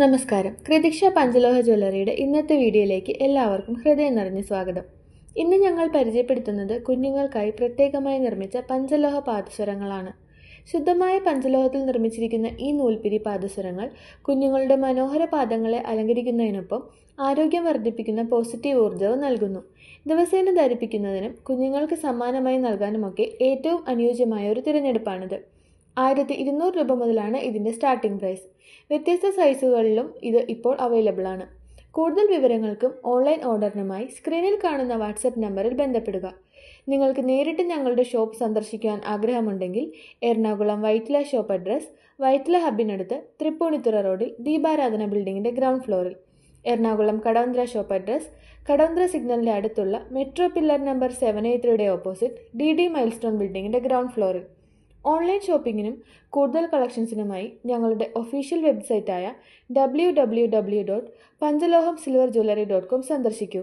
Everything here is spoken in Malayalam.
നമസ്കാരം. കൃതിക്ഷ പഞ്ചലോഹ ജ്വല്ലറിയുടെ ഇന്നത്തെ വീഡിയോയിലേക്ക് എല്ലാവർക്കും ഹൃദയം നിറഞ്ഞ സ്വാഗതം. ഇന്ന് ഞങ്ങൾ പരിചയപ്പെടുത്തുന്നത് കുഞ്ഞുങ്ങൾക്കായി പ്രത്യേകമായി നിർമ്മിച്ച പഞ്ചലോഹ പാദസ്വരങ്ങളാണ്. ശുദ്ധമായ പഞ്ചലോഹത്തിൽ നിർമ്മിച്ചിരിക്കുന്ന ഈ നൂൽപിരി പാദസ്വരങ്ങൾ കുഞ്ഞുങ്ങളുടെ മനോഹര പാദങ്ങളെ അലങ്കരിക്കുന്നതിനൊപ്പം ആരോഗ്യം വർദ്ധിപ്പിക്കുന്ന പോസിറ്റീവ് ഊർജവും നൽകുന്നു. ദിവസേന ധരിപ്പിക്കുന്നതിനും കുഞ്ഞുങ്ങൾക്ക് സമ്മാനമായി നൽകാനുമൊക്കെ ഏറ്റവും അനുയോജ്യമായ ഒരു തിരഞ്ഞെടുപ്പാണിത്. ആയിരത്തി ഇരുന്നൂറ് രൂപ മുതലാണ് ഇതിന്റെ സ്റ്റാർട്ടിംഗ് പ്രൈസ് വ്യത്യസ്ത സൈസുകളിലും ഇത് ഇപ്പോൾ അവൈലബിൾ ആണ്. കൂടുതൽ വിവരങ്ങൾക്കും ഓൺലൈൻ ഓർഡറിനുമായി സ്ക്രീനിൽ കാണുന്ന വാട്സപ്പ് നമ്പറിൽ ബന്ധപ്പെടുക. നിങ്ങൾക്ക് നേരിട്ട് ഞങ്ങളുടെ ഷോപ്പ് സന്ദർശിക്കാൻ ആഗ്രഹമുണ്ടെങ്കിൽ എറണാകുളം വൈറ്റില ഷോപ്പ് അഡ്രസ് വൈറ്റ്ല ഹബിനടുത്ത് തൃപ്പൂണിത്തുറ റോഡിൽ ദീപാരാധന ബിൽഡിങ്ങിന്റെ ഗ്രൗണ്ട് ഫ്ലോറിൽ എറണാകുളം കടവന്ത്ര ഷോപ്പ് അഡ്രസ് കടവന്ത്ര സിഗ്നലിന്റെ അടുത്തുള്ള metro pillar number seven eight ത്രീയുടെ ഓപ്പോസിറ്റ് ഡി ഡി മൈൽസ്റ്റോൺ ബിൽഡിങ്ങിന്റെ ഗ്രൗണ്ട് ഫ്ലോറിൽ ഓൺലൈൻ ഷോപ്പിങ്ങിനും കൂടുതൽ കളക്ഷൻസിനുമായി ഞങ്ങളുടെ official വെബ്സൈറ്റായ W W W dot Panchaloham silver jewellery dot com സന്ദർശിക്കൂ.